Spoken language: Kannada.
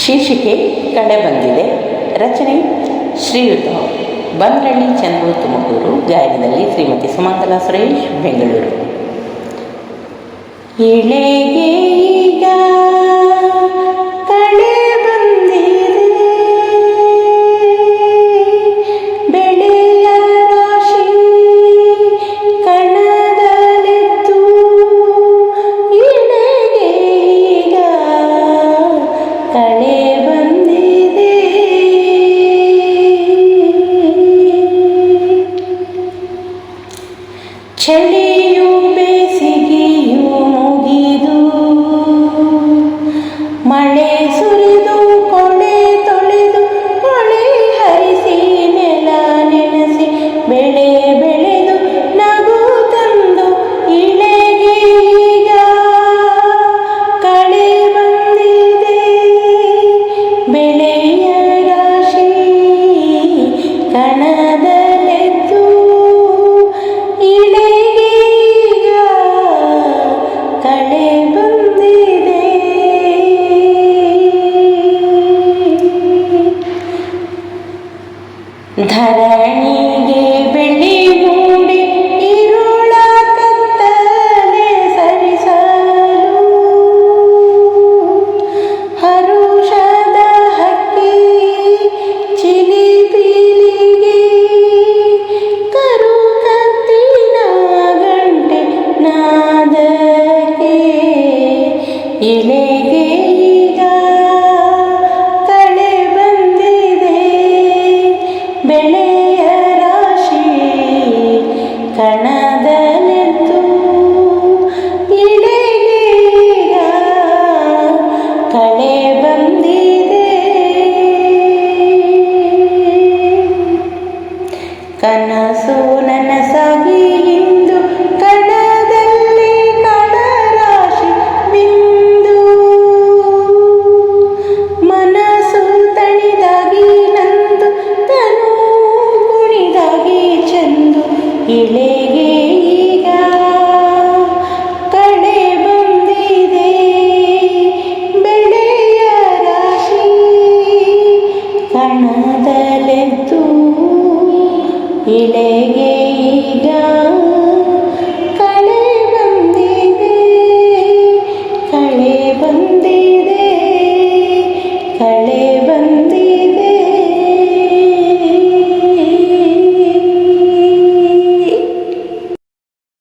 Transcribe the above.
ಶೀರ್ಷಿಕೆ ಕಳೆ ಬಂದಿದೆ. ರಚನೆ ಶ್ರೀಯುತ. ಬಂದ್ರಳ್ಳಿ ಚಂದ್ರು ತುಮಕೂರು ಗಾಯನದಲ್ಲಿ ಶ್ರೀಮತಿ ಸುಮಂಗಲಾ ಸುರೇಶ್ ಬೆಂಗಳೂರು. ಇಳೆಗೆ ಚಳಿಯು ಬೇಸಿಗೆಯು ಮುಗಿದು, ಮಳೆ ಸುರಿದು, ಕೊಳೆ ತೊಳೆದು ಹೊಳೆ ಹರಿಸಿ, ನೆಲ ನೆನೆಸಿ, ಬೆಳೆ ಬೆಳೆದು, ನಗು ತಂದು, ಇಳೆಗೆ ಈಗ ಕಳೆ ಬಂದಿದೆ. ಬೆಳೆಯ ರಾಶಿ ಕಣದಲೆದ್ದು ಧರಣಿಗೆ ಬೆಳ್ಳಿ ಮೂಡಿ ಇರುಳ ಕತ್ತಲೆ ಸರಿಸಲು. ಹರುಷದ ಹಕ್ಕಿ ಚಿಲಿ ಪೀಲಿಗೆ ಕರು ಕತ್ತಿನ ಗಂಟೆ ನಾದಕ್ಕೆ ಇಳೆಗೆ ಬಂದಿದೆ. ಕನಸು ನನಸಾಗಿ ಇಂದು ಕಣದಲ್ಲಿ ಕಣರಾಶಿ ಬಿಂದು. ಮನಸ್ಸು ತಣಿದಾಗಿ ನಂದು ತನು ಕುಣಿದಾಗಿ ಚಂದು ಇಳೆಗೆ ಮೊದಲೆದ್ದು ಇಳೆಗೆ